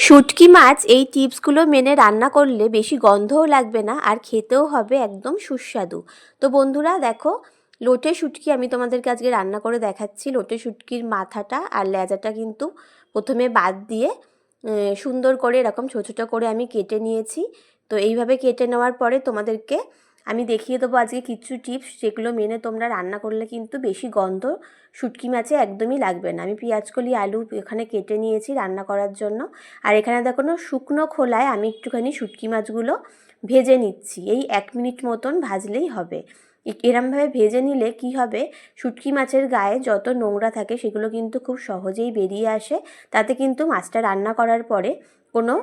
শুটকি মাছ এই টিপসগুলো মেনে রান্না করলে বেশি গন্ধও লাগবে না আর খেতেও হবে একদম সুস্বাদু। তো বন্ধুরা দেখো, লোটে শুটকি আমি তোমাদেরকে আজকে রান্না করে দেখাচ্ছি। লোটে শুটকির মাথাটা আর লেজাটা কিন্তু প্রথমে বাদ দিয়ে সুন্দর করে এরকম ছোটো ছোটো করে আমি কেটে নিয়েছি। তো এইভাবে কেটে নেওয়ার পরে তোমাদেরকে আমি দেখিয়ে দেবো আজকে কিছু টিপস যেগুলো মেনে তোমরা রান্না করলে কিন্তু বেশি গন্ধ শুটকি মাছে একদমই লাগবে না। আমি পেঁয়াজকলি আলু এখানে কেটে নিয়েছি রান্না করার জন্য। আর এখানে দেখো শুকনো খোলায় আমি একটুখানি শুটকি মাছগুলো ভেজে নিচ্ছি। এই এক মিনিট মতন ভাজলেই হবে। এরমভাবে ভেজে নিলে কি হবে? শুটকি মাছের গায়ে যত নোংরা থাকে সেগুলো কিন্তু খুব সহজেই বেরিয়ে আসে। তাতে কিন্তু মাছটা রান্না করার পরে কোনো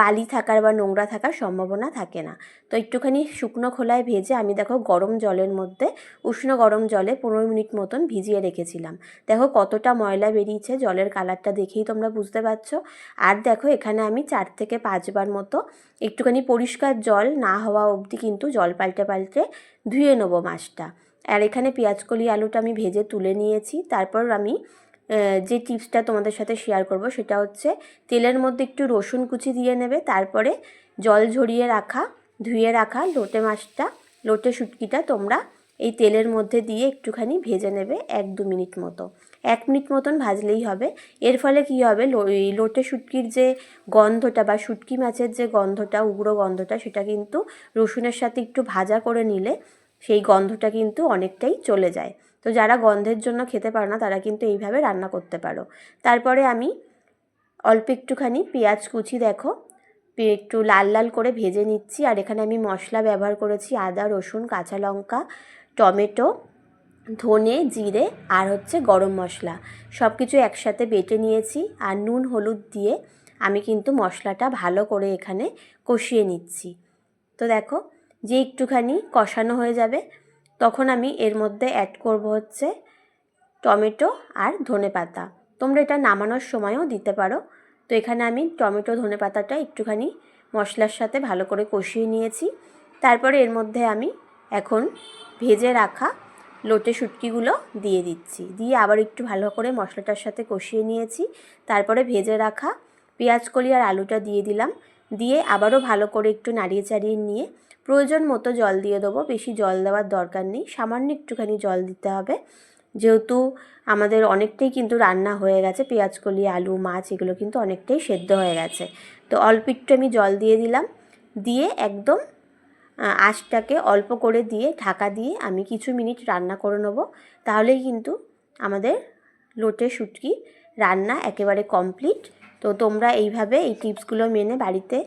বালি থাকার বা নোংরা থাকার সম্ভাবনা থাকে না। তো একটুখানি শুকনো খোলায় ভেজে আমি দেখো গরম জলের মধ্যে উষ্ণ গরম জলে পনেরো মিনিট মতন ভিজিয়ে রেখেছিলাম। দেখো কতটা ময়লা বেরিয়েছে জলের কালারটা দেখেই তোমরা বুঝতে পারছ। আর দেখো এখানে আমি চার থেকে পাঁচবার মতো একটুখানি পরিষ্কার জল না হওয়া অবধি কিন্তু জল পাল্টে পাল্টে ধুয়ে নেব মাছটা। আর এখানে পেঁয়াজকলি আলুটা আমি ভেজে তুলে নিয়েছি। তারপর আমি যে টিপসটা তোমাদের সাথে শেয়ার করব সেটা হচ্ছে তেলের মধ্যে একটু রসুন কুচি দিয়ে নেবে, তারপরে জল ঝরিয়ে রাখা, ধুয়ে রাখা লোটে মাছটা, লোটে শুটকিটা তোমরা এই তেলের মধ্যে দিয়ে একটুখানি ভেজে নেবে এক দু মিনিট মতো। এক মিনিট মতন ভাজলেই হবে। এর ফলে কী হবে? লোটে শুটকির যে গন্ধটা বা শুটকি মাছের যে গন্ধটা, উগ্র গন্ধটা, সেটা কিন্তু রসুনের সাথে একটু ভাজা করে নিলে সেই গন্ধটা কিন্তু অনেকটাই চলে যায়। তো যারা গন্ধের জন্য খেতে পারে না, তারা কিন্তু এইভাবে রান্না করতে পারো। তারপরে আমি অল্প একটুখানি পেঁয়াজ কুচি দেখো একটু লাল লাল করে ভেজে নিচ্ছি। আর এখানে আমি মশলা ব্যবহার করেছি, আদা, রসুন, কাঁচা লঙ্কা, টমেটো, ধনে, জিরে আর হচ্ছে গরম মশলা। সব কিছু একসাথে বেটে নিয়েছি আর নুন, হলুদ দিয়ে আমি কিন্তু মশলাটা ভালো করে এখানে কষিয়ে নিচ্ছি। তো দেখো, যে একটুখানি কষানো হয়ে যাবে। তখন আমি এর মধ্যে অ্যাড করব হচ্ছে টমেটো আর ধনে পাতা। তোমরা এটা নামানোর সময়ও দিতে পারো। তো এখানে আমি টমেটো, ধনে পাতাটা একটুখানি মশলার সাথে ভালো করে কষিয়ে নিয়েছি। তারপরে এর মধ্যে আমি এখন ভেজে রাখা লোটে শুটকিগুলো দিয়ে দিচ্ছি। দিয়ে আবার একটু ভালো করে মশলাটার সাথে কষিয়ে নিয়েছি। তারপরে ভেজে রাখা পেঁয়াজ কলি আর আলুটা দিয়ে দিলাম। দিয়ে আবারও ভালো করে একটু নাড়িয়ে চাড়িয়ে নিয়ে প্রয়োজন মতো জল দিয়ে দেবো। বেশি জল দেওয়ার দরকার নেই। সামান্য একটুখানি জল দিতে হবে। যেহেতু আমাদের অনেকটাই কিন্তু রান্না হয়ে গেছে পেঁয়াজকলি আলু মাছ এগুলো কিন্তু অনেকটাই সেদ্ধ হয়ে গেছে। তো অল্প একটু আমি জল দিয়ে দিলাম। দিয়ে একদম আহ, আঁচটাকে অল্প করে দিয়ে ঢাকা দিয়ে আমি কিছু মিনিট রান্না করে নেব। তাহলেই কিন্তু আমাদের লোটে শুটকি রান্না একেবারে কমপ্লিট। তো তোমরা এইভাবে এই টিপসগুলো মেনে বাড়িতে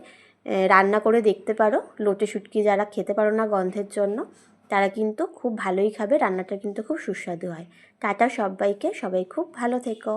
রান্না করে দেখতে পারো। লোটে সুটকি যারা খেতে পারো না গন্ধের জন্য, তারা কিন্তু খুব ভালোই খাবে। রান্নাটা কিন্তু খুব সুস্বাদু হয়। টাটা সবাইকে। সবাই খুব ভালো থেকো।